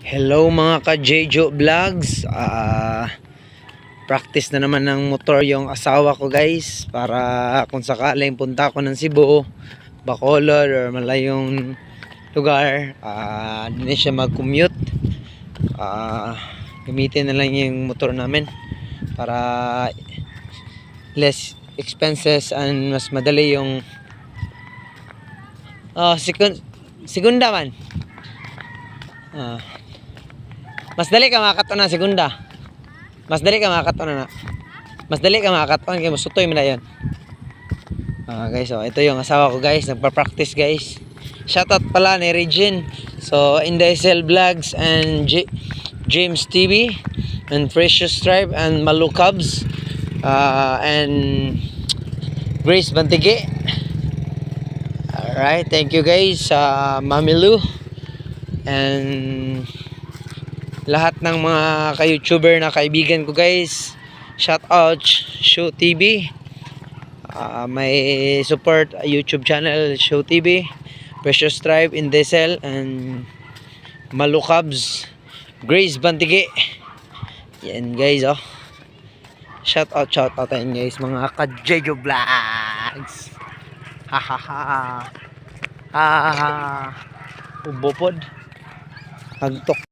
Hello mga ka-Jejo Vlogs. Ah, practice na naman ng motor yung asawa ko guys para kung sakaling punta ako ng Cebu, Bacolod or malayong lugar, ah hindi siya mag-commute. Ah, gamitin na lang yung motor namin para less expenses and mas madali yung Oh, sekund segunda man. Ah. Mas dali ka makato na segunda. Mas dali ka makato na. Mas dali ka makato kay musutoy mo na 'yon. Ah, guys, so ito yung asawa ko guys, nagpa-practice guys. Shoutout pala ni Regine. So, Indesel Vlogs and J- James TV and Precious Tribe and Malu Cubs uh, and Grace Bantige. Alright, thank you guys sa Mami Lou and lahat ng mga ka-YouTuber na kaibigan ko guys. Shout out Show TV. Ah, may support ah, YouTube channel Show TV, Precious Tribe, Indesel and Malukabs, Grace Bantige. Yan guys oh. Shout out, shout out ayun guys mga ka-Jejo Vlogs. Ha ha ha. Ha ha ha. Ubopod. Hagtok.